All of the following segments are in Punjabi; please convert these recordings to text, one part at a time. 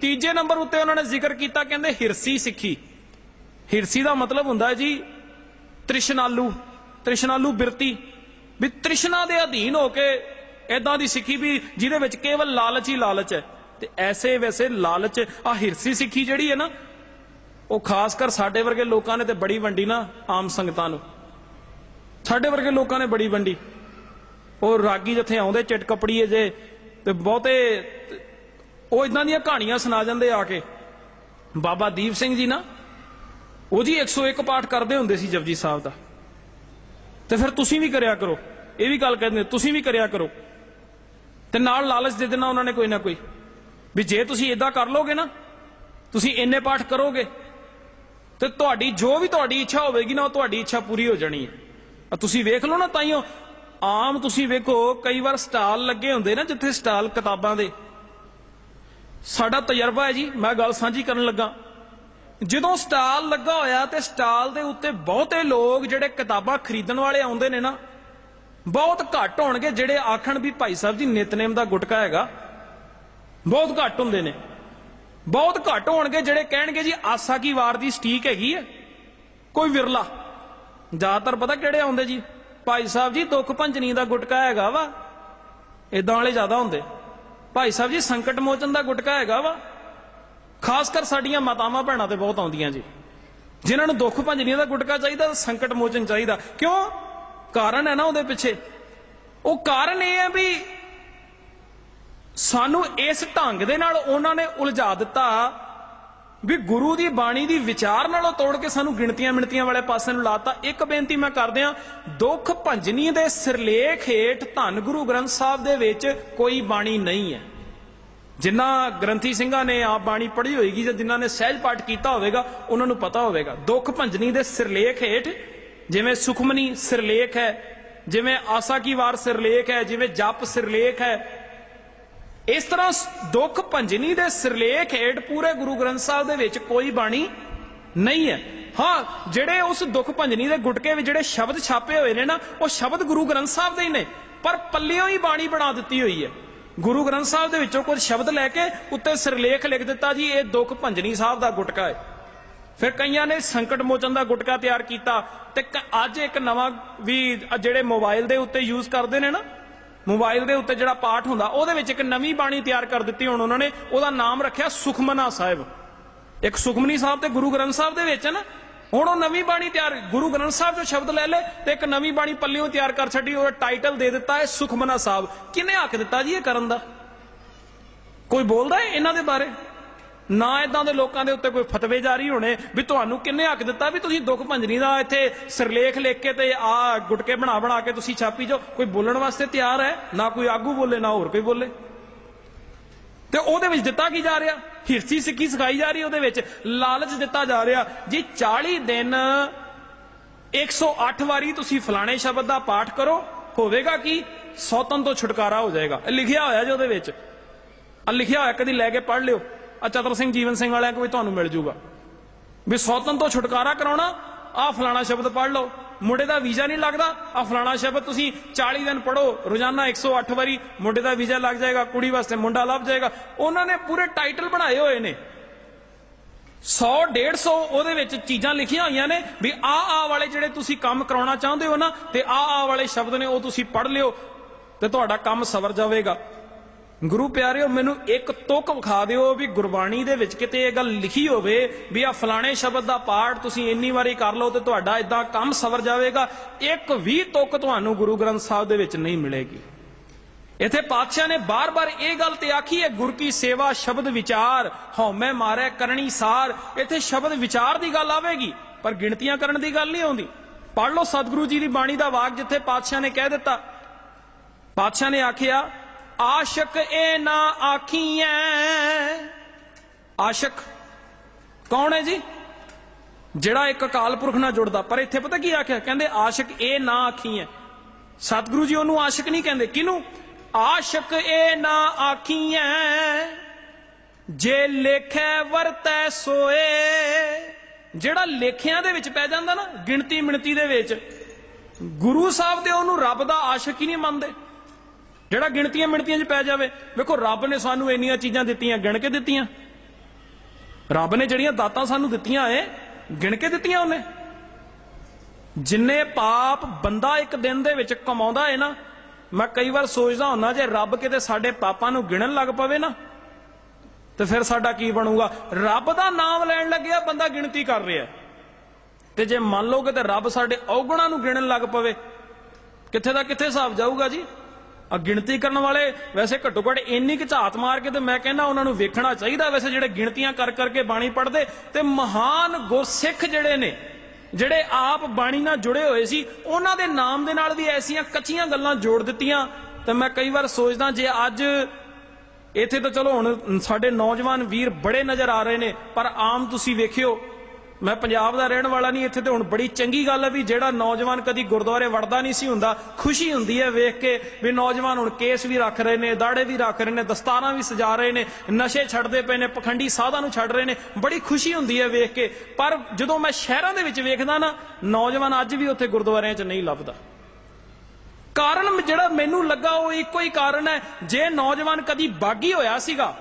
ਤੀਜੇ ਨੰਬਰ ਉੱਤੇ ਉਹਨਾਂ ਨੇ ਜ਼ਿਕਰ ਕੀਤਾ, ਕਹਿੰਦੇ ਹਿਰਸੀ ਸਿੱਖੀ। ਹਿਰਸੀ ਦਾ ਮਤਲਬ ਹੁੰਦਾ ਜੀ ਤ੍ਰਿਸ਼ਨਾਲੂ ਤ੍ਰਿਸ਼ਨਾਲੂ ਬਿਰਤੀ। ਵੀ ਤ੍ਰਿਸ਼ਨਾ ਦੇ ਅਧੀਨ ਹੋ ਕੇ ਇਦਾਂ ਦੀ ਸਿੱਖੀ ਵੀ ਜਿਹਦੇ ਵਿੱਚ ਕੇਵਲ ਲਾਲਚ ਹੀ ਲਾਲਚ ਹੈ। ਤੇ ਐਸੇ ਵੈਸੇ ਲਾਲਚ ਆ ਹਿਰਸੀ ਸਿੱਖੀ ਜਿਹੜੀ ਹੈ ਨਾ, ਉਹ ਖਾਸ ਕਰ ਸਾਡੇ ਵਰਗੇ ਲੋਕਾਂ ਨੇ ਤੇ ਬੜੀ ਵੰਡੀ ਨਾ ਆਮ ਸੰਗਤਾਂ ਨੂੰ। ਸਾਡੇ ਵਰਗੇ ਲੋਕਾਂ ਨੇ ਬੜੀ ਵੰਡੀ। ਉਹ ਰਾਗੀ ਜਿੱਥੇ ਆਉਂਦੇ, ਚਿੱਟ ਕਪੜੀਏ ਜੇ, ਤੇ ਬਹੁਤੇ ਉਹ ਇਦਾਂ ਦੀਆਂ ਕਹਾਣੀਆਂ ਸੁਣਾ ਜਾਂਦੇ ਆ ਕੇ। ਬਾਬਾ ਦੀਪ ਸਿੰਘ ਜੀ ਨਾ, ਉਹ ਜੀ 101 ਪਾਠ ਕਰਦੇ ਹੁੰਦੇ ਸੀ ਜਪਜੀ ਸਾਹਿਬ ਦਾ। ਤੇ ਫਿਰ ਤੁਸੀਂ ਵੀ ਕਰਿਆ ਕਰੋ, ਇਹ ਵੀ ਗੱਲ ਕਹਿੰਦੇ, ਤੁਸੀਂ ਵੀ ਕਰਿਆ ਕਰੋ। ਤੇ ਨਾਲ ਲਾਲਚ ਦੇ ਦੇਣਾ ਉਹਨਾਂ ਨੇ ਕੋਈ ਨਾ ਕੋਈ। ਵੀ ਜੇ ਤੁਸੀਂ ਇਦਾਂ ਕਰ ਲੋਗੇ ਨਾ, ਤੁਸੀਂ ਇੰਨੇ ਪਾਠ ਕਰੋਗੇ, ਤੇ ਤੁਹਾਡੀ ਜੋ ਵੀ ਤੁਹਾਡੀ ਇੱਛਾ ਹੋਵੇਗੀ ਨਾ, ਉਹ ਤੁਹਾਡੀ ਇੱਛਾ ਪੂਰੀ ਹੋ ਜਾਣੀ ਹੈ। ਤੁਸੀਂ ਵੇਖ ਲਓ ਨਾ ਤਾਈਓ, ਆਮ ਤੁਸੀਂ ਵੇਖੋ, ਕਈ ਵਾਰ ਸਟਾਲ ਲੱਗੇ ਹੁੰਦੇ ਨਾ ਜਿੱਥੇ ਸਟਾਲ ਕਿਤਾਬਾਂ ਦੇ। ਸਾਡਾ ਤਜਰਬਾ ਹੈ ਜੀ, ਮੈਂ ਗੱਲ ਸਾਂਝੀ ਕਰਨ ਲੱਗਾ। ਜਦੋਂ ਸਟਾਲ ਲੱਗਾ ਹੋਇਆ ਤੇ ਸਟਾਲ ਦੇ ਉੱਤੇ ਬਹੁਤੇ ਲੋਕ ਜਿਹੜੇ ਕਿਤਾਬਾਂ ਖਰੀਦਣ ਵਾਲੇ ਆਉਂਦੇ ਨੇ ਨਾ, ਬਹੁਤ ਘੱਟ ਹੋਣਗੇ ਜਿਹੜੇ ਆਖਣ ਵੀ ਭਾਈ ਸਾਹਿਬ ਜੀ ਨਿਤਨੇਮ ਦਾ ਗੁਟਕਾ ਹੈਗਾ। ਬਹੁਤ ਘੱਟ ਹੁੰਦੇ ਨੇ। ਬਹੁਤ ਘੱਟ ਹੋਣਗੇ ਜਿਹੜੇ ਕਹਿਣਗੇ ਜੀ, ਆਸਾ ਕੀ ਵਾਰ ਦੀ ਸਟੀਕ ਹੈਗੀ ਹੈ, ਕੋਈ ਵਿਰਲਾ। ਜ਼ਿਆਦਾਤਰ ਪਤਾ ਕਿਹੜੇ ਆਉਂਦੇ ਜੀ? ਭਾਈ ਸਾਹਿਬ ਜੀ, ਦੁੱਖ ਭੰਜਨੀ ਦਾ ਗੁਟਕਾ ਹੈਗਾ ਵਾ। ਇਦਾਂ ਵਾਲੇ ਜ਼ਿਆਦਾ ਹੁੰਦੇ। ਭਾਈ ਸਾਹਿਬ ਜੀ, ਸੰਕਟ ਮੋਚਨ ਦਾ ਗੁਟਕਾ ਹੈਗਾ ਵਾ। ਖਾਸ ਕਰ ਸਾਡੀਆਂ ਮਾਤਾਵਾਂ ਭੈਣਾਂ ਤੇ ਬਹੁਤ ਆਉਂਦੀਆਂ ਜੀ। ਜਿਨ੍ਹਾਂ ਨੂੰ ਦੁੱਖ ਭੰਜਨੀ ਦਾ ਗੁਟਕਾ ਚਾਹੀਦਾ, ਸੰਕਟ ਮੋਚਨ ਚਾਹੀਦਾ। ਕਿਉਂ? ਕਾਰਨ ਹੈ ਨਾ ਉਹਦੇ ਪਿੱਛੇ। ਉਹ ਕਾਰਨ ਇਹ ਹੈ ਵੀ ਸਾਨੂੰ ਇਸ ਢੰਗ ਦੇ ਨਾਲ ਉਹਨਾਂ ਨੇ ਉਲਝਾ ਦਿੱਤਾ। ਵੀ ਗੁਰੂ ਦੀ ਬਾਣੀ ਦੀ ਵਿਚਾਰ ਨਾਲੋਂ ਤੋੜ ਕੇ ਸਾਨੂੰ ਗਿਣਤੀਆਂ ਮਿਣਤੀਆਂ ਵਾਲੇ ਪਾਸੇ ਨੂੰ ਲਾਤਾ। ਇੱਕ ਬੇਨਤੀ ਮੈਂ ਕਰਦਿਆਂ ਦੁੱਖ ਭੰਜਨੀ ਦੇ ਸਿਰਲੇਖ ਹੇਠ ਧੰਨ ਗੁਰੂ ਗ੍ਰੰਥ ਸਾਹਿਬ ਦੇ ਵਿੱਚ ਕੋਈ ਬਾਣੀ ਨਹੀਂ ਹੈ। ਜਿਨ੍ਹਾਂ ਗ੍ਰੰਥੀ ਸਿੰਘਾਂ ਨੇ ਆਪ ਬਾਣੀ ਪੜ੍ਹੀ ਹੋਏਗੀ ਜਾਂ ਜਿਨ੍ਹਾਂ ਨੇ ਸਹਿਜ ਪਾਠ ਕੀਤਾ ਹੋਵੇਗਾ, ਉਹਨਾਂ ਨੂੰ ਪਤਾ ਹੋਵੇਗਾ। ਦੁੱਖ ਭੰਜਨੀ ਦੇ ਸਿਰਲੇਖ ਹੇਠ ਜਿਵੇਂ ਸੁਖਮਨੀ ਸਿਰਲੇਖ ਹੈ, ਜਿਵੇਂ ਆਸਾ ਕੀ ਵਾਰ ਸਿਰਲੇਖ ਹੈ, ਜਿਵੇਂ ਜਪ ਸਿਰਲੇਖ ਹੈ ਇਸ ਤਰ੍ਹਾਂ ਦੁੱਖ ਭੰਜਨੀ ਦੇ ਸਿਰਲੇਖ ਹੇਠ ਪੂਰੇ ਗੁਰੂ ਗ੍ਰੰਥ ਸਾਹਿਬ ਦੇ ਵਿੱਚ ਕੋਈ ਬਾਣੀ ਨਹੀਂ ਹੈ। ਹਾਂ, ਜਿਹੜੇ ਉਸ ਦੁੱਖ ਭੰਜਨੀ ਦੇ ਗੁਟਕੇ ਵਿੱਚ ਜਿਹੜੇ ਸ਼ਬਦ ਛਾਪੇ ਹੋਏ ਨੇ ਨਾ, ਉਹ ਸ਼ਬਦ ਗੁਰੂ ਗ੍ਰੰਥ ਸਾਹਿਬ ਦੇ ਹੀ ਨੇ, ਪਰ ਪੱਲਿਓਂ ਹੀ ਬਾਣੀ ਬਣਾ ਦਿੱਤੀ ਹੋਈ ਹੈ। ਗੁਰੂ ਗ੍ਰੰਥ ਸਾਹਿਬ ਦੇ ਵਿੱਚੋਂ ਕੁਝ ਸ਼ਬਦ ਲੈ ਕੇ ਉੱਤੇ ਸਿਰਲੇਖ ਲਿਖ ਦਿੱਤਾ ਜੀ, ਇਹ ਦੁੱਖ ਭੰਜਨੀ ਸਾਹਿਬ ਦਾ ਗੁਟਕਾ ਹੈ। ਫਿਰ ਕਈਆਂ ਨੇ ਸੰਕਟ ਮੋਚਨ ਦਾ ਗੁਟਕਾ ਤਿਆਰ ਕੀਤਾ ਤੇ ਅੱਜ ਇੱਕ ਨਵਾਂ ਵੀ ਜਿਹੜੇ ਮੋਬਾਈਲ ਦੇ ਉੱਤੇ ਯੂਜ਼ ਕਰਦੇ ਨੇ ਨਾ ਮੋਬਾਈਲ ਦੇ ਉੱਤੇ ਜਿਹੜਾ ਪਾਠ ਹੁੰਦਾ, ਉਹਦੇ ਵਿੱਚ ਇੱਕ ਨਵੀਂ ਬਾਣੀ ਤਿਆਰ ਕਰ ਦਿੱਤੀ ਹੁਣ ਉਹਨਾਂ ਨੇ, ਉਹਦਾ ਨਾਮ ਰੱਖਿਆ ਸੁਖਮਨਾ ਸਾਹਿਬ। ਇੱਕ ਸੁਖਮਨੀ ਸਾਹਿਬ ਤੇ ਗੁਰੂ ਗ੍ਰੰਥ ਸਾਹਿਬ ਦੇ ਵਿੱਚ ਹੈ ਨਾ, ਹੁਣ ਉਹ ਨਵੀਂ ਬਾਣੀ ਤਿਆਰ, ਗੁਰੂ ਗ੍ਰੰਥ ਸਾਹਿਬ ਜੋ ਸ਼ਬਦ ਲੈ ਲੈ ਤੇ ਇੱਕ ਨਵੀਂ ਬਾਣੀ ਪੱਲਿਓਂ ਤਿਆਰ ਕਰ ਛੱਡੀ ਉਹ ਟਾਈਟਲ ਦੇ ਦਿੱਤਾ ਹੈ ਸੁਖਮਨਾ ਸਾਹਿਬ। ਕਿਹਨੇ ਹੱਕ ਦਿੱਤਾ ਜੀ ਇਹ ਕਰਨ ਦਾ? ਕੋਈ ਬੋਲਦਾ ਹੈ ਇਹਨਾਂ ਦੇ ਬਾਰੇ? ਨਾ ਇਦਾਂ ਦੇ ਲੋਕਾਂ ਦੇ ਉੱਤੇ ਕੋਈ ਫਤਵੇ ਜਾਰੀ ਹੋਣੇ ਵੀ ਤੁਹਾਨੂੰ ਕਿੰਨੇ ਹੱਕ ਦਿੱਤਾ ਵੀ ਤੁਸੀਂ ਦੁੱਖ ਭੰਜਨੀ ਦਾ ਇੱਥੇ ਸਿਰਲੇਖ ਲਿਖ ਕੇ ਤੇ ਆ ਗੁਟਕੇ ਬਣਾ ਬਣਾ ਕੇ ਤੁਸੀਂ ਛਾਪੀ ਜੋ ਕੋਈ ਬੋਲਣ ਵਾਸਤੇ ਤਿਆਰ ਹੈ? ਨਾ ਕੋਈ ਆਗੂ ਬੋਲੇ, ਨਾ ਹੋਰ ਕੋਈ ਬੋਲੇ। ਤੇ ਉਹਦੇ ਵਿੱਚ ਦਿੱਤਾ ਕੀ ਜਾ ਰਿਹਾ? ਹਿਰਸੀ ਸਿੱਖੀ ਸਿਖਾਈ ਜਾ ਰਹੀ ਉਹਦੇ ਵਿੱਚ। ਲਾਲਚ ਦਿੱਤਾ ਜਾ ਰਿਹਾ। ਜੀ 40 ਦਿਨ 108 ਵਾਰੀ ਤੁਸੀਂ ਫਲਾਣੇ ਸ਼ਬਦ ਦਾ ਪਾਠ ਕਰੋ, ਹੋਵੇਗਾ ਕੀ? ਸੌਤਨ ਤੋਂ ਛੁਟਕਾਰਾ ਹੋ ਜਾਏਗਾ। ਇਹ ਲਿਖਿਆ ਹੋਇਆ ਜੀ ਉਹਦੇ ਵਿੱਚ। ਆ ਲਿਖਿਆ ਹੋਇਆ, ਕਦੀ ਲੈ ਕੇ ਪੜ੍ਹ ਲਿਓ। ਆ ਚਤਰ ਸਿੰਘ, ਜੀਵਨ ਸਿੰਘ ਵਾਲਿਆਂ ਕੋਈ ਤੁਹਾਨੂੰ ਮਿਲ ਜੂਗਾ। ਵੀ ਸੌਤਨ ਤੋਂ ਛੁਟਕਾਰਾ ਕਰਾਉਣਾ ਆ ਫਲਾਣਾ ਸ਼ਬਦ ਪੜ ਲਓ। ਮੁੰਡੇ ਦਾ ਵੀਜ਼ਾ ਨਹੀਂ ਲੱਗਦਾ ਆ ਫਲਾਣਾ ਸ਼ਬਦ ਤੁਸੀਂ 40 ਦਿਨ ਪੜੋ ਰੋਜ਼ਾਨਾ 108 ਵਾਰੀ ਮੁੰਡੇ ਦਾ ਵੀਜ਼ਾ ਲੱਗ ਜਾਏਗਾ, ਕੁੜੀ ਵਾਸਤੇ ਮੁੰਡਾ ਲੱਭ ਜਾਏਗਾ। ਉਹਨਾਂ ਨੇ ਪੂਰੇ ਟਾਈਟਲ ਬਣਾਏ ਹੋਏ ਨੇ। 100 150 ਉਹਦੇ ਵਿੱਚ ਚੀਜ਼ਾਂ ਲਿਖੀਆਂ ਹੋਈਆਂ ਨੇ ਵੀ ਆ ਆ ਵਾਲੇ ਜਿਹੜੇ ਤੁਸੀਂ ਕੰਮ ਕਰਾਉਣਾ ਚਾਹੁੰਦੇ ਹੋ ਨਾ, ਤੇ ਆ ਆ ਵਾਲੇ ਸ਼ਬਦ ਨੇ ਉਹ ਤੁਸੀਂ ਪੜ੍ਹ ਲਿਓ, ਤੇ ਤੁਹਾਡਾ ਕੰਮ ਸਵਰ ਜਾਵੇਗਾ। ਗੁਰੂ ਪਿਆਰਿਓ, ਮੈਨੂੰ ਇੱਕ ਤੁਕ ਵਿਖਾ ਦਿਓ ਵੀ ਗੁਰਬਾਣੀ ਦੇ ਵਿੱਚ ਕਿਤੇ ਇਹ ਗੱਲ ਲਿਖੀ ਹੋਵੇ ਵੀ ਆ ਫਲਾਣੇ ਸ਼ਬਦ ਦਾ ਪਾਠ ਤੁਸੀਂ ਇੰਨੀ ਵਾਰੀ ਕਰ ਲਓ ਤੇ ਤੁਹਾਡਾ ਇਦਾਂ ਕੰਮ ਸਵਰ ਜਾਵੇਗਾ। ਇੱਕ ਵੀ ਤੁਕ ਤੁਹਾਨੂੰ ਗੁਰੂ ਗ੍ਰੰਥ ਸਾਹਿਬ ਦੇ ਵਿੱਚ ਨਹੀਂ ਮਿਲੇਗੀ। ਇਥੇ ਪਾਤਸ਼ਾਹ ਨੇ ਬਾਰ-ਬਾਰ ਇਹ ਗੱਲ ਤੇ ਆਖੀ ਹੈ ਗੁਰ ਕੀ ਸੇਵਾ ਸ਼ਬਦ ਵਿਚਾਰ ਹਉਮੈ ਮਾਰੈ ਕਰਨੀ ਸਾਰ। ਇਥੇ ਸ਼ਬਦ ਵਿਚਾਰ ਦੀ ਗੱਲ ਆਵੇਗੀ, ਪਰ ਗਿਣਤੀਆਂ ਕਰਨ ਦੀ ਗੱਲ ਨਹੀਂ ਆਉਂਦੀ। ਪੜ੍ਹ ਲਓ ਸਤਿਗੁਰੂ ਜੀ ਦੀ ਬਾਣੀ ਦਾ ਵਾਕ ਜਿੱਥੇ ਪਾਤਸ਼ਾਹ ਨੇ ਕਹਿ ਦਿੱਤਾ। ਪਾਤਸ਼ਾਹ ਨੇ ਆਖਿਆ ਆਸ਼ਕ ਇਹ ਨਾ ਆਖੀਐ। ਆਸ਼ਕ, ਕੌਣ ਹੈ ਜੀ? ਜਿਹੜਾ ਇੱਕ ਅਕਾਲ ਪੁਰਖ ਨਾਲ ਜੁੜਦਾ, ਪਰ ਇੱਥੇ ਪਤਾ ਕੀ ਆਖਿਆ? ਕਹਿੰਦੇ ਆਸ਼ਕ ਇਹ ਨਾ ਆਖੀਐ। ਸਤਿਗੁਰੂ ਜੀ ਉਹਨੂੰ ਆਸ਼ਕ ਨਹੀਂ ਕਹਿੰਦੇ। ਕਿਹਨੂੰ? ਆਸ਼ਕ ਇਹ ਨਾ ਆਖੀਐ। ਜੇ ਲੇਖੈ ਵਰਤੈ ਸੋਏ। ਜਿਹੜਾ ਲੇਖਿਆਂ ਦੇ ਵਿੱਚ ਪੈ ਜਾਂਦਾ ਨਾ ਗਿਣਤੀ ਮਿਣਤੀ ਦੇ ਵਿੱਚ, ਗੁਰੂ ਸਾਹਿਬ ਦੇ ਉਹਨੂੰ ਰੱਬ ਦਾ ਆਸ਼ਕ ਹੀ ਨਹੀਂ ਮੰਨਦੇ। ਜਿਹੜਾ ਗਿਣਤੀਆਂ ਮਿਣਤੀਆਂ 'ਚ ਪੈ ਜਾਵੇ, ਵੇਖੋ ਰੱਬ ਨੇ ਸਾਨੂੰ ਇੰਨੀਆਂ ਚੀਜ਼ਾਂ ਦਿੱਤੀਆਂ, ਗਿਣ ਕੇ ਦਿੱਤੀਆਂ। ਰੱਬ ਨੇ ਜਿਹੜੀਆਂ ਦਾਤਾਂ ਸਾਨੂੰ ਦਿੱਤੀਆਂ ਏ ਗਿਣ ਕੇ ਦਿੱਤੀਆਂ ਉਹਨੇ। ਜਿੰਨੇ ਪਾਪ ਬੰਦਾ ਇੱਕ ਦਿਨ ਦੇ ਵਿੱਚ ਕਮਾਉਂਦਾ ਏ ਨਾ, ਮੈਂ ਕਈ ਵਾਰ ਸੋਚਦਾ ਹੁੰਦਾ ਜੇ ਰੱਬ ਕਿਤੇ ਸਾਡੇ ਪਾਪਾਂ ਨੂੰ ਗਿਣਨ ਲੱਗ ਪਵੇ ਨਾ, ਤੇ ਫਿਰ ਸਾਡਾ ਕੀ ਬਣੂਗਾ? ਰੱਬ ਦਾ ਨਾਮ ਲੈਣ ਲੱਗਿਆ, ਬੰਦਾ ਗਿਣਤੀ ਕਰ ਰਿਹਾ। ਤੇ ਜੇ ਮੰਨ ਲਓ ਕਿ ਤੇ ਰੱਬ ਸਾਡੇ ਔਗੁਣਾਂ ਨੂੰ ਗਿਣਨ ਲੱਗ ਪਵੇ, ਕਿੱਥੇ ਦਾ ਕਿੱਥੇ ਹਿਸਾਬ ਜਾਊਗਾ ਜੀ? ਗਿਣਤੀ ਕਰਨ ਵਾਲੇ, ਵੈਸੇ ਘੱਟੋ ਘੱਟ ਇੰਨੀ ਕੁ ਝਾਤ ਮਾਰ ਕੇ ਤੇ ਮੈਂ ਕਹਿੰਦਾ ਉਹਨਾਂ ਨੂੰ ਵੇਖਣਾ ਚਾਹੀਦਾ ਵੈਸੇ ਜਿਹੜੇ ਗਿਣਤੀਆਂ ਕਰ ਕਰਕੇ ਬਾਣੀ ਪੜ੍ਹਦੇ ਤੇ ਮਹਾਨ ਗੁਰਸਿੱਖ ਜਿਹੜੇ ਨੇ, ਜਿਹੜੇ ਆਪ ਬਾਣੀ ਨਾਲ ਜੁੜੇ ਹੋਏ ਸੀ, ਉਹਨਾਂ ਦੇ ਨਾਮ ਦੇ ਨਾਲ ਵੀ ਐਸੀਆਂ ਕੱਚੀਆਂ ਗੱਲਾਂ ਜੋੜ ਦਿੱਤੀਆਂ। ਤੇ ਮੈਂ ਕਈ ਵਾਰ ਸੋਚਦਾ ਜੇ ਅੱਜ ਇੱਥੇ ਤਾਂ ਚਲੋ ਹੁਣ ਸਾਡੇ ਨੌਜਵਾਨ ਵੀਰ ਬੜੇ ਨਜ਼ਰ ਆ ਰਹੇ ਨੇ, ਪਰ ਆਮ ਤੁਸੀਂ ਵੇਖਿਓ ਮੈਂ ਪੰਜਾਬ ਦਾ ਰਹਿਣ ਵਾਲਾ ਨਹੀਂ, ਇੱਥੇ ਤੇ ਹੁਣ ਬੜੀ ਚੰਗੀ ਗੱਲ ਹੈ ਵੀ ਜਿਹੜਾ ਨੌਜਵਾਨ ਕਦੀ ਗੁਰਦੁਆਰੇ ਵੜਦਾ ਨਹੀਂ ਸੀ ਹੁੰਦਾ, ਖੁਸ਼ੀ ਹੁੰਦੀ ਹੈ ਵੇਖ ਕੇ ਵੀ ਨੌਜਵਾਨ ਹੁਣ ਕੇਸ ਵੀ ਰੱਖ ਰਹੇ ਨੇ, ਦਾੜੇ ਵੀ ਰੱਖ ਰਹੇ ਨੇ, ਦਸਤਾਰਾਂ ਵੀ ਸਜਾ ਰਹੇ ਨੇ, ਨਸ਼ੇ ਛੱਡਦੇ ਪਏ ਨੇ, ਪਖੰਡੀ ਸਾਧਾਂ ਨੂੰ ਛੱਡ ਰਹੇ ਨੇ, ਬੜੀ ਖੁਸ਼ੀ ਹੁੰਦੀ ਹੈ ਵੇਖ ਕੇ। ਪਰ ਜਦੋਂ ਮੈਂ ਸ਼ਹਿਰਾਂ ਦੇ ਵਿੱਚ ਵੇਖਦਾ ਨਾ, ਨੌਜਵਾਨ ਅੱਜ ਵੀ ਉੱਥੇ ਗੁਰਦੁਆਰਿਆਂ 'ਚ ਨਹੀਂ ਲੱਭਦਾ। ਕਾਰਨ ਜਿਹੜਾ ਮੈਨੂੰ ਲੱਗਾ ਉਹ ਇੱਕੋ ਹੀ ਕਾਰਨ ਹੈ, ਜੇ ਨੌਜਵਾਨ ਕਦੀ ਬਾਗੀ ਹੋਇਆ ਸੀਗਾ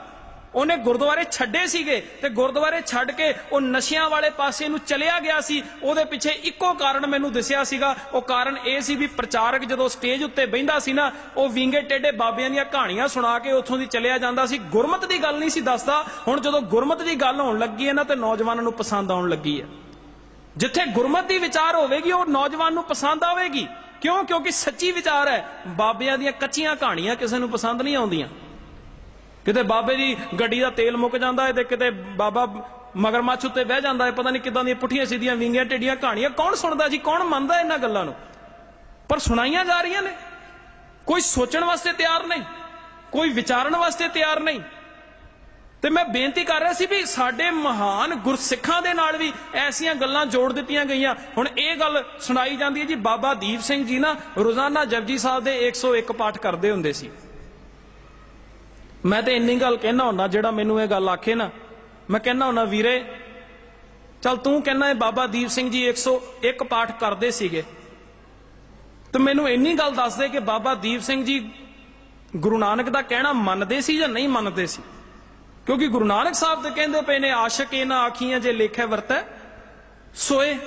ਉਹਨੇ ਗੁਰਦੁਆਰੇ ਛੱਡੇ ਸੀਗੇ ਤੇ ਗੁਰਦੁਆਰੇ ਛੱਡ ਕੇ ਉਹ ਨਸ਼ਿਆਂ ਵਾਲੇ ਪਾਸੇ ਨੂੰ ਚਲਿਆ ਗਿਆ ਸੀ। ਉਹਦੇ ਪਿੱਛੇ ਇੱਕੋ ਕਾਰਨ ਮੈਨੂੰ ਦਿਸਿਆ ਸੀਗਾ। ਉਹ ਕਾਰਨ ਇਹ ਸੀ ਵੀ ਪ੍ਰਚਾਰਕ ਜਦੋਂ ਸਟੇਜ ਉੱਤੇ ਬਹਿੰਦਾ ਸੀ ਨਾ, ਉਹ ਵਿੰਗੇ ਟੇਡੇ ਬਾਬਿਆਂ ਦੀਆਂ ਕਹਾਣੀਆਂ ਸੁਣਾ ਕੇ ਉੱਥੋਂ ਦੀ ਚਲਿਆ ਜਾਂਦਾ ਸੀ। ਗੁਰਮਤ ਦੀ ਗੱਲ ਨਹੀਂ ਸੀ ਦੱਸਦਾ। ਹੁਣ ਜਦੋਂ ਗੁਰਮਤ ਦੀ ਗੱਲ ਹੋਣ ਲੱਗੀ ਹੈ ਨਾ, ਤੇ ਨੌਜਵਾਨਾਂ ਨੂੰ ਪਸੰਦ ਆਉਣ ਲੱਗੀ ਹੈ। ਜਿੱਥੇ ਗੁਰਮਤ ਦੀ ਵਿਚਾਰ ਹੋਵੇਗੀ, ਉਹ ਨੌਜਵਾਨ ਨੂੰ ਪਸੰਦ ਆਵੇਗੀ। ਕਿਉਂ? ਕਿਉਂਕਿ ਸੱਚੀ ਵਿਚਾਰ ਹੈ। ਬਾਬਿਆਂ ਦੀਆਂ ਕੱਚੀਆਂ ਕਹਾਣੀਆਂ ਕਿਸੇ ਨੂੰ ਪਸੰਦ ਨਹੀਂ ਆਉਂਦੀਆਂ। ਕਿਤੇ ਬਾਬੇ ਦੀ ਗੱਡੀ ਦਾ ਤੇਲ ਮੁੱਕ ਜਾਂਦਾ ਹੈ ਤੇ ਕਿਤੇ ਬਾਬਾ ਮਗਰਮੱਛ ਉੱਤੇ ਬਹਿ ਜਾਂਦਾ ਹੈ, ਪਤਾ ਨਹੀਂ ਕਿਦਾਂ ਦੀਆਂ ਪੁੱਠੀਆਂ ਸਿੱਧੀਆਂ ਵਿੰਗੀਆਂ ਟੇਡੀਆਂ ਕਹਾਣੀਆਂ, ਕੌਣ ਸੁਣਦਾ ਜੀ, ਕੌਣ ਮੰਨਦਾ ਇਹਨਾਂ ਗੱਲਾਂ ਨੂੰ? ਪਰ ਸੁਣਾਈਆਂ ਜਾ ਰਹੀਆਂ ਨੇ। ਕੋਈ ਸੋਚਣ ਵਾਸਤੇ ਤਿਆਰ ਨਹੀਂ, ਕੋਈ ਵਿਚਾਰਨ ਵਾਸਤੇ ਤਿਆਰ ਨਹੀਂ। ਤੇ ਮੈਂ ਬੇਨਤੀ ਕਰ ਰਿਹਾ ਸੀ ਵੀ ਸਾਡੇ ਮਹਾਨ ਗੁਰਸਿੱਖਾਂ ਦੇ ਨਾਲ ਵੀ ਐਸੀਆਂ ਗੱਲਾਂ ਜੋੜ ਦਿੱਤੀਆਂ ਗਈਆਂ। ਹੁਣ ਇਹ ਗੱਲ ਸੁਣਾਈ ਜਾਂਦੀ ਹੈ ਜੀ, ਬਾਬਾ ਦੀਪ ਸਿੰਘ ਜੀ ਨਾ ਰੋਜ਼ਾਨਾ ਜਪਜੀ ਸਾਹਿਬ ਦੇ 101 ਪਾਠ ਕਰਦੇ ਹੁੰਦੇ ਸੀ। ਮੈਂ ਤੇ ਇੰਨੀ ਗੱਲ ਕਹਿਣਾ ਹੁੰਦਾ ਜਿਹੜਾ ਮੈਨੂੰ ਇਹ ਗੱਲ ਆਖੇ ਨਾ, ਮੈਂ ਕਹਿਣਾ ਹੁੰਦਾ, ਵੀਰੇ, ਚਲ ਤੂੰ ਕਹਿਣਾ ਇਹ ਬਾਬਾ ਦੀਪ ਸਿੰਘ ਜੀ 101 ਪਾਠ ਕਰਦੇ ਸੀਗੇ। ਤੇ ਮੈਨੂੰ ਇੰਨੀ ਗੱਲ ਦੱਸ ਦੇ ਕਿ ਬਾਬਾ ਦੀਪ ਸਿੰਘ ਜੀ ਗੁਰੂ ਨਾਨਕ ਦਾ ਕਹਿਣਾ ਮੰਨਦੇ ਸੀ ਜਾਂ ਨਹੀਂ ਮੰਨਦੇ ਸੀ? ਕਿਉਂਕਿ ਗੁਰੂ ਨਾਨਕ ਸਾਹਿਬ ਤੇ ਕਹਿੰਦੇ ਪਏ ਨੇ, ਆਸ਼ਕ ਇਹ ਨਾ ਆਖੀਆਂ ਜੇ ਲੇਖੇ ਵਰਤੈ, ਸੋਏ।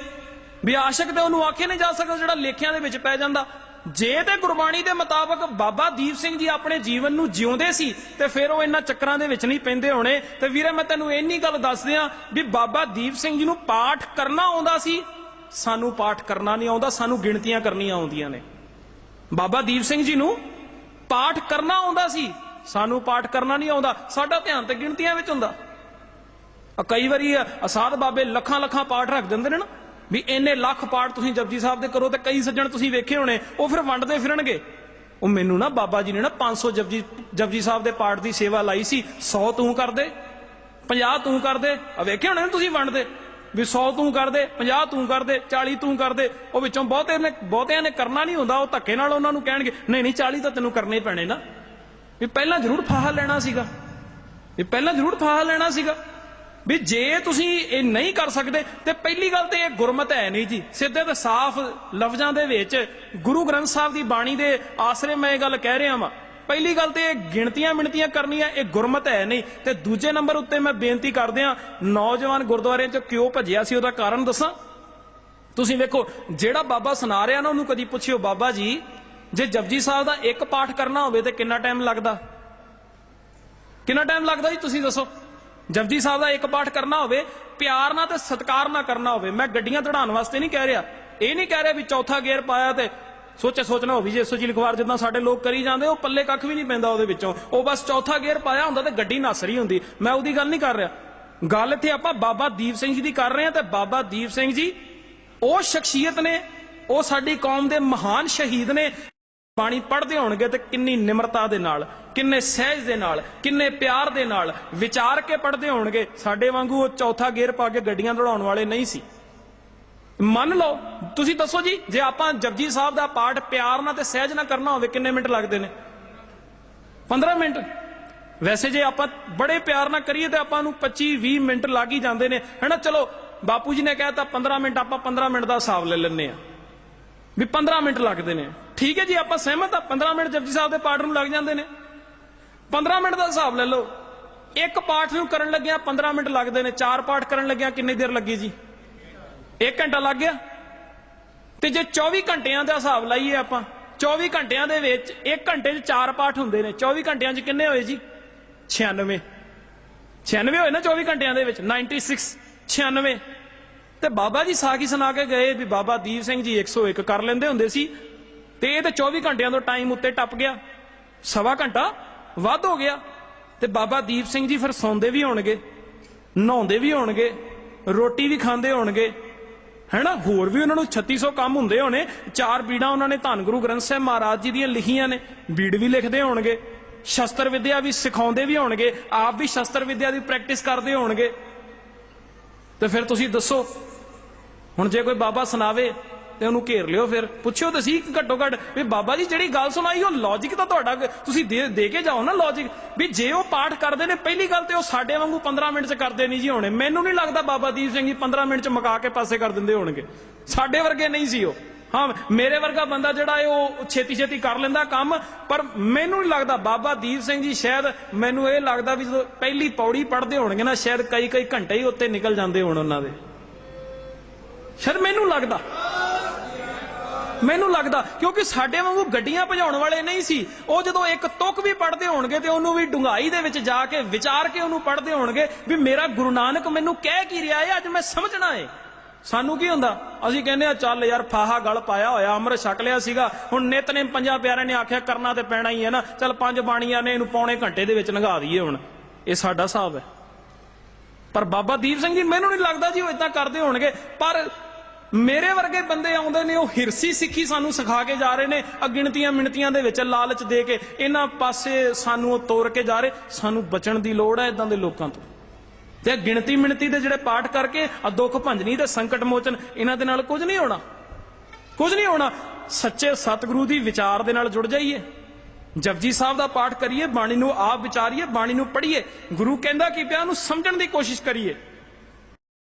ਵੀ ਆਸ਼ਕ ਤੇ ਉਹਨੂੰ ਆਖੇ ਨਹੀਂ ਜਾ ਸਕਦਾ ਜਿਹੜਾ ਲੇਖਿਆਂ ਦੇ ਵਿੱਚ ਪੈ ਜਾਂਦਾ। ਜੇ ਤੇ ਗੁਰਬਾਣੀ ਦੇ ਮੁਤਾਬਕ ਬਾਬਾ ਦੀਪ ਸਿੰਘ ਜੀ ਆਪਣੇ ਜੀਵਨ ਨੂੰ ਜਿਉਂਦੇ ਸੀ, ਤੇ ਫਿਰ ਉਹ ਇਹਨਾਂ ਚੱਕਰਾਂ ਦੇ ਵਿੱਚ ਨਹੀਂ ਪੈਂਦੇ ਹੋਣੇ। ਤੇ ਵੀਰੇ, ਮੈਂ ਤੈਨੂੰ ਇੰਨੀ ਗੱਲ ਦੱਸ ਦਿਆਂ ਵੀ ਬਾਬਾ ਦੀਪ ਸਿੰਘ ਜੀ ਨੂੰ ਪਾਠ ਕਰਨਾ ਆਉਂਦਾ ਸੀ, ਸਾਨੂੰ ਪਾਠ ਕਰਨਾ ਨਹੀਂ ਆਉਂਦਾ, ਸਾਨੂੰ ਗਿਣਤੀਆਂ ਕਰਨੀਆਂ ਆਉਂਦੀਆਂ ਨੇ। ਬਾਬਾ ਦੀਪ ਸਿੰਘ ਜੀ ਨੂੰ ਪਾਠ ਕਰਨਾ ਆਉਂਦਾ ਸੀ, ਸਾਨੂੰ ਪਾਠ ਕਰਨਾ ਨਹੀਂ ਆਉਂਦਾ। ਸਾਡਾ ਧਿਆਨ ਤੇ ਗਿਣਤੀਆਂ ਵਿੱਚ ਹੁੰਦਾ। ਕਈ ਵਾਰੀ ਅਸਾਦ ਬਾਬੇ ਲੱਖਾਂ ਲੱਖਾਂ ਪਾਠ ਰੱਖ ਦਿੰਦੇ ਨੇ ਨਾ। ਵੀ ਇੰਨੇ ਲੱਖ ਪਾਠ ਤੁਸੀਂ ਜਪਜੀ ਸਾਹਿਬ ਦੇ ਕਰੋ ਤੇ ਕਈ ਸੱਜਣ ਤੁਸੀਂ ਵੇਖੇ ਹੋਣੇ, ਉਹ ਫਿਰ ਵੰਡਦੇ ਫਿਰਨਗੇ। ਉਹ ਮੈਨੂੰ ਨਾ ਬਾਬਾ ਜੀ ਨੇ ਨਾ 500 ਜਪਜੀ ਜਪਜੀ ਸਾਹਿਬ ਦੇ ਪਾਠ ਦੀ ਸੇਵਾ ਲਾਈ ਸੀ 100 ਤੂੰ ਕਰਦੇ 50 ਤੂੰ ਕਰਦੇ ਆ ਵੇਖੇ ਹੋਣੇ ਨਾ ਤੁਸੀਂ ਵੰਡਦੇ? ਵੀ 100 ਤੂੰ ਕਰਦੇ 50 ਤੂੰ ਕਰਦੇ 40 ਤੂੰ ਕਰਦੇ, ਉਹ ਵਿੱਚੋਂ ਬਹੁਤੇ ਨੇ, ਬਹੁਤਿਆਂ ਨੇ ਕਰਨਾ ਨਹੀਂ ਹੁੰਦਾ, ਉਹ ਧੱਕੇ ਨਾਲ ਉਹਨਾਂ ਨੂੰ ਕਹਿਣਗੇ, ਨਹੀਂ ਨਹੀਂ 40 ਤਾਂ ਤੈਨੂੰ ਕਰਨੇ ਪੈਣੇ ਨਾ। ਵੀ ਪਹਿਲਾਂ ਜ਼ਰੂਰ ਫਾਹਾ ਲੈਣਾ ਸੀਗਾ। ਵੀ ਪਹਿਲਾਂ ਜ਼ਰੂਰ ਫਾਹਾ ਲੈਣਾ ਸੀਗਾ। ਵੀ ਜੇ ਤੁਸੀਂ ਇਹ ਨਹੀਂ ਕਰ ਸਕਦੇ, ਤੇ ਪਹਿਲੀ ਗੱਲ ਤੇ ਇਹ ਗੁਰਮਤ ਹੈ ਨਹੀਂ ਜੀ। ਸਿੱਧੇ ਤੇ ਸਾਫ਼ ਲਫ਼ਜ਼ਾਂ ਦੇ ਵਿੱਚ ਗੁਰੂ ਗ੍ਰੰਥ ਸਾਹਿਬ ਦੀ ਬਾਣੀ ਦੇ ਆਸਰੇ ਮੈਂ ਇਹ ਗੱਲ ਕਹਿ ਰਿਹਾ ਵਾਂ। ਪਹਿਲੀ ਗੱਲ ਤੇ ਇਹ ਗਿਣਤੀਆਂ ਮਿਣਤੀਆਂ ਕਰਨੀਆਂ, ਇਹ ਗੁਰਮਤ ਹੈ ਨਹੀਂ। ਤੇ ਦੂਜੇ ਨੰਬਰ ਉੱਤੇ ਮੈਂ ਬੇਨਤੀ ਕਰਦਿਆਂ ਨੌਜਵਾਨ ਗੁਰਦੁਆਰਿਆਂ 'ਚ ਕਿਉਂ ਭੱਜਿਆ ਸੀ, ਉਹਦਾ ਕਾਰਨ ਦੱਸਾਂ? ਤੁਸੀਂ ਵੇਖੋ, ਜਿਹੜਾ ਬਾਬਾ ਸੁਣਾ ਰਿਹਾ ਨਾ, ਉਹਨੂੰ ਕਦੀ ਪੁੱਛਿਓ, ਬਾਬਾ ਜੀ, ਜੇ ਜਪਜੀ ਸਾਹਿਬ ਦਾ ਇੱਕ ਪਾਠ ਕਰਨਾ ਹੋਵੇ ਤੇ ਕਿੰਨਾ ਟਾਈਮ ਲੱਗਦਾ? ਕਿੰਨਾ ਟਾਈਮ ਲੱਗਦਾ ਜੀ, ਤੁਸੀਂ ਦੱਸੋ? ਜਪਜੀ ਸਾਹਿਬ ਦਾ ਇੱਕ ਪਾਠ ਕਰਨਾ ਹੋਵੇ, ਪਿਆਰ ਨਾਲ ਤੇ ਸਤਿਕਾਰ ਨਾਲ ਕਰਨਾ ਹੋਵੇ, ਮੈਂ ਗੱਡੀਆਂ ਚੜਾਉਣ ਵਾਸਤੇ ਨਹੀਂ ਕਹਿ ਰਿਹਾ। ਇਹ ਨਹੀਂ ਕਹਿ ਰਿਹਾ ਵੀ ਚੌਥਾ ਗੇਅਰ ਪਾਇਆ ਤੇ ਸੋਚੇ ਸੋਚਣਾ ਹੋਵੇ ਜੇ ਸੁਜੀਲ ਅਖਬਾਰ ਜਿੱਦਾਂ ਸਾਡੇ ਲੋਕ ਕਰੀ ਜਾਂਦੇ, ਉਹ ਪੱਲੇ ਕੱਖ ਵੀ ਨਹੀਂ ਪੈਂਦਾ ਉਹਦੇ ਵਿੱਚੋਂ। ਉਹ ਬਸ ਚੌਥਾ ਗੇਅਰ ਪਾਇਆ ਹੁੰਦਾ ਤੇ ਗੱਡੀ ਨੱਸ ਰਹੀ ਹੁੰਦੀ। ਮੈਂ ਉਹਦੀ ਗੱਲ ਨਹੀਂ ਕਰ ਰਿਹਾ। ਗੱਲ ਇੱਥੇ ਆਪਾਂ ਬਾਬਾ ਦੀਪ ਸਿੰਘ ਜੀ ਦੀ ਕਰ ਰਹੇ ਹਾਂ ਤੇ ਬਾਬਾ ਦੀਪ ਸਿੰਘ ਜੀ, ਉਹ ਸ਼ਖਸੀਅਤ ਨੇ, ਉਹ ਸਾਡੀ ਕੌਮ ਦੇ ਮਹਾਨ ਸ਼ਹੀਦ ਨੇ ਬਾਣੀ ਪੜ੍ਹਦੇ ਹੋਣਗੇ ਤੇ ਕਿੰਨੀ ਨਿਮਰਤਾ ਦੇ ਨਾਲ, ਕਿੰਨੇ ਸਹਿਜ ਦੇ ਨਾਲ, ਕਿੰਨੇ ਪਿਆਰ ਦੇ ਨਾਲ ਵਿਚਾਰ ਕੇ ਪੜ੍ਹਦੇ ਹੋਣਗੇ, ਸਾਡੇ ਵਾਂਗੂ ਉਹ ਚੌਥਾ ਗੇਅਰ ਪਾ ਕੇ ਗੱਡੀਆਂ ਦੌੜਾਉਣ ਵਾਲੇ ਨਹੀਂ ਸੀ। ਮੰਨ ਲਓ, ਤੁਸੀਂ ਦੱਸੋ ਜੀ, ਜੇ ਆਪਾਂ ਜਪਜੀ ਸਾਹਿਬ ਦਾ ਪਾਠ ਪਿਆਰ ਨਾਲ ਤੇ ਸਹਿਜ ਨਾਲ ਕਰਨਾ ਹੋਵੇ, ਕਿੰਨੇ ਮਿੰਟ ਲੱਗਦੇ ਨੇ? 15 ਮਿੰਟ। ਵੈਸੇ ਜੇ ਆਪਾਂ ਬੜੇ ਪਿਆਰ ਨਾਲ ਕਰੀਏ ਤੇ ਆਪਾਂ ਨੂੰ 25 20 ਮਿੰਟ ਲੱਗ ਹੀ ਜਾਂਦੇ ਨੇ। ਹੈਨਾ, ਚਲੋ, ਬਾਪੂ ਜੀ ਨੇ ਕਹਿਤਾ 15 ਮਿੰਟ, ਆਪਾਂ 15 ਮਿੰਟ ਦਾ ਹਿਸਾਬ ਲੈ ਲੈਂਦੇ ਆ ਵੀ 15 ਮਿੰਟ ਲੱਗਦੇ ਨੇ। ਠੀਕ ਹੈ ਜੀ, ਆਪਾਂ ਸਹਿਮਤ ਆ 15 ਮਿੰਟ ਜਪਜੀ ਸਾਹਿਬ ਦੇ ਪਾਠ ਨੂੰ ਲੱਗ ਜਾਂਦੇ ਨੇ। 15 ਮਿੰਟ ਦਾ ਹਿਸਾਬ ਲੈ ਲਓ। ਇੱਕ ਪਾਠ ਨੂੰ ਕਰਨ ਲੱਗਿਆ 15 ਮਿੰਟ ਲੱਗਦੇ ਨੇ। ਚਾਰ ਪਾਠ ਕਰਨ ਲੱਗਿਆ ਕਿੰਨੀ ਦੇਰ ਲੱਗੀ ਜੀ? 1 ਘੰਟਾ ਲੱਗ ਗਿਆ। ਤੇ ਜੇ 24 ਘੰਟਿਆਂ ਦਾ ਹਿਸਾਬ ਲਾਈਏ ਆਪਾਂ 24 ਘੰਟਿਆਂ ਦੇ ਵਿੱਚ 1 ਘੰਟੇ 'ਚ ਚਾਰ ਪਾਠ ਹੁੰਦੇ ਨੇ। 24 ਘੰਟਿਆਂ 'ਚ ਕਿੰਨੇ ਹੋਏ ਜੀ? 96 96 ਹੋਏ ਨਾ 24 ਘੰਟਿਆਂ ਦੇ ਵਿੱਚ? 96 96 ਤੇ ਬਾਬਾ ਜੀ ਸਾਖੀ ਸੁਣਾ ਕੇ ਗਏ ਵੀ ਬਾਬਾ ਦੀਪ ਸਿੰਘ ਜੀ 101 ਕਰ ਲੈਂਦੇ ਹੁੰਦੇ ਸੀ ਤੇ ਇਹ ਤਾਂ 24 ਘੰਟਿਆਂ ਤੋਂ ਟਾਈਮ ਉੱਤੇ ਟੱਪ ਗਿਆ। ਸਵਾ ਘੰਟਾ ਵੱਧ ਹੋ ਗਿਆ ਤੇ ਬਾਬਾ ਦੀਪ ਸਿੰਘ ਜੀ ਫਿਰ ਸੌਂਦੇ ਵੀ ਹੋਣਗੇ, ਨਹਾਉਂਦੇ ਵੀ ਹੋਣਗੇ, ਰੋਟੀ ਵੀ ਖਾਂਦੇ ਹੋਣਗੇ, ਹੈਨਾ? ਹੋਰ ਵੀ ਉਹਨਾਂ ਨੂੰ 3600 ਕੰਮ ਹੁੰਦੇ ਹੋਣੇ। ਚਾਰ ਬੀੜਾਂ ਉਹਨਾਂ ਨੇ ਧੰਨ ਗੁਰੂ ਗ੍ਰੰਥ ਸਾਹਿਬ ਮਹਾਰਾਜ ਜੀ ਦੀਆਂ ਲਿਖੀਆਂ ਨੇ। ਬੀੜ ਵੀ ਲਿਖਦੇ ਹੋਣਗੇ, ਸ਼ਸਤਰ ਵਿਦਿਆ ਵੀ ਸਿਖਾਉਂਦੇ ਵੀ ਹੋਣਗੇ, ਆਪ ਵੀ ਸ਼ਸਤਰ ਵਿਦਿਆ ਦੀ ਪ੍ਰੈਕਟਿਸ ਕਰਦੇ ਹੋਣਗੇ। ਤੇ ਫਿਰ ਤੁਸੀਂ ਦੱਸੋ ਹੁਣ ਜੇ ਕੋਈ ਬਾਬਾ ਸੁਣਾਵੇ ਤੇ ਉਹਨੂੰ ਘੇਰ ਲਿਓ ਫਿਰ। ਪੁੱਛਿਓ ਤਾਂ ਸੀ ਘੱਟੋ ਘੱਟ ਵੀ ਬਾਬਾ ਜੀ ਜਿਹੜੀ ਗੱਲ ਸੁਣਾਈ, ਉਹ ਲੌਜੀਕ ਤਾਂ ਤੁਹਾਡਾ ਤੁਸੀਂ ਦੇ ਦੇ ਕੇ ਜਾਓ ਨਾ ਲੌਜੀਕ ਵੀ ਜੇ ਉਹ ਪਾਠ ਕਰਦੇ ਨੇ, ਪਹਿਲੀ ਗੱਲ ਤੇ ਉਹ ਸਾਡੇ ਵਾਂਗੂ 15 ਮਿੰਟ ਚ ਕਰਦੇ ਨਹੀਂ ਜੀ ਹੋਣੇ। ਮੈਨੂੰ ਨਹੀਂ ਲੱਗਦਾ ਬਾਬਾ ਦੀਪ ਸਿੰਘ ਜੀ 15 ਮਿੰਟ ਚ ਮੁਕਾ ਕੇ ਪਾਸੇ ਕਰ ਦਿੰਦੇ ਹੋਣਗੇ। ਸਾਡੇ ਵਰਗੇ ਨਹੀਂ ਸੀ ਉਹ। ਹਾਂ, ਮੇਰੇ ਵਰਗਾ ਬੰਦਾ ਜਿਹੜਾ ਹੈ ਉਹ ਛੇਤੀ ਛੇਤੀ ਕਰ ਲੈਂਦਾ ਕੰਮ, ਪਰ ਮੈਨੂੰ ਨਹੀਂ ਲੱਗਦਾ ਬਾਬਾ ਦੀਪ ਸਿੰਘ ਜੀ ਸ਼ਾਇਦ ਮੈਨੂੰ ਇਹ ਲੱਗਦਾ ਵੀ ਜਦੋਂ ਪਹਿਲੀ ਪੌੜੀ ਪੜ੍ਹਦੇ ਹੋਣਗੇ ਨਾ, ਸ਼ਾਇਦ ਕਈ ਕਈ ਘੰਟੇ ਹੀ ਉੱਤੇ ਨਿਕਲ ਜਾਂਦੇ ਹੋਣ ਉਹਨਾਂ ਦੇ। ਸ਼ਾਇਦ ਮੈਨੂੰ ਲੱਗਦਾ। ਮੈਨੂੰ ਲੱਗਦਾ, ਕਿਉਂਕਿ ਸਾਡੇ ਵਾਂਗੂ ਗੱਡੀਆਂ ਭਜਾਉਣ ਵਾਲੇ ਨਹੀਂ ਸੀ। ਉਹ ਜਦੋਂ ਇੱਕ ਤੁਕ ਵੀ ਪੜ੍ਹਦੇ ਹੋਣਗੇ ਤੇ ਉਹਨੂੰ ਵੀ ਡੁੰਗਾਈ ਦੇ ਵਿੱਚ ਜਾ ਕੇ ਵਿਚਾਰ ਕੇ ਉਹਨੂੰ ਪੜ੍ਹਦੇ ਹੋਣਗੇ ਵੀ ਮੇਰਾ ਗੁਰੂ ਨਾਨਕ ਮੈਨੂੰ ਕਹਿ ਕੀ ਰਿਹਾ ਹੈ, ਅੱਜ ਮੈਂ ਸਮਝਣਾ ਹੈ। ਸਾਨੂੰ ਕੀ ਹੁੰਦਾ? ਅਸੀਂ ਕਹਿੰਦੇ ਆ ਚੱਲ ਯਾਰ, ਫਾਹਾ ਗਲ ਪਾਇਆ ਹੋਇਆ, ਅੰਮ੍ਰਿਤ ਛਕ ਲਿਆ ਸੀਗਾ। ਹੁਣ ਨਿਤਨੇਮ ਪੰਜਾਂ ਪਿਆਰਿਆਂ ਨੇ ਆਖਿਆ, ਕਰਨਾ ਤੇ ਪੈਣਾ ਹੀ ਹੈ ਨਾ। ਚੱਲ, ਪੰਜ ਬਾਣੀਆਂ ਨੇ, ਇਹਨੂੰ ਪੌਣੇ ਘੰਟੇ ਦੇ ਵਿੱਚ ਲੰਘਾ ਦਈਏ ਹੁਣ। ਇਹ ਸਾਡਾ ਹਿਸਾਬ ਹੈ। ਪਰ ਬਾਬਾ ਦੀਪ ਸਿੰਘ ਜੀ, ਮੈਨੂੰ ਨਹੀਂ ਲੱਗਦਾ ਜੀ ਉਹ ਇਦਾਂ ਕਰਦੇ ਹੋਣਗੇ। ਪਰ ਮੇਰੇ ਵਰਗੇ ਬੰਦੇ ਆਉਂਦੇ ਨੇ, ਉਹ ਹਿਰਸੀ ਸਿੱਖੀ ਸਾਨੂੰ ਸਿਖਾ ਕੇ ਜਾ ਰਹੇ ਨੇ, ਅਗਿਣਤੀਆਂ ਮਿਣਤੀਆਂ ਦੇ ਵਿੱਚ ਲਾਲਚ ਦੇ ਕੇ ਇਹਨਾਂ ਪਾਸੇ ਸਾਨੂੰ ਉਹ ਤੋਰ ਕੇ ਜਾ ਰਹੇ। ਸਾਨੂੰ ਬਚਣ ਦੀ ਲੋੜ ਹੈ ਇਦਾਂ ਦੇ ਲੋਕਾਂ ਤੋਂ। ਤੇ ਗਿਣਤੀ ਮਿਣਤੀ ਦੇ ਜਿਹੜੇ ਪਾਠ ਕਰਕੇ ਆ ਦੁੱਖ ਭੰਜਨੀ ਤੇ ਸੰਕਟ ਮੋਚਨ, ਇਹਨਾਂ ਦੇ ਨਾਲ ਕੁਝ ਨਹੀਂ ਹੋਣਾ। ਕੁਝ ਨਹੀਂ ਹੋਣਾ। ਸੱਚੇ ਸਤਿਗੁਰੂ ਦੀ ਵਿਚਾਰ ਦੇ ਨਾਲ ਜੁੜ ਜਾਈਏ। ਜਪਜੀ ਸਾਹਿਬ ਦਾ ਪਾਠ ਕਰੀਏ, ਬਾਣੀ ਨੂੰ ਆਪ ਵਿਚਾਰੀਏ, ਬਾਣੀ ਨੂੰ ਪੜ੍ਹੀਏ। ਗੁਰੂ ਕਹਿੰਦਾ ਕਿ ਪਿਆ ਨੂੰ ਸਮਝਣ ਦੀ ਕੋਸ਼ਿਸ਼ ਕਰੀਏ।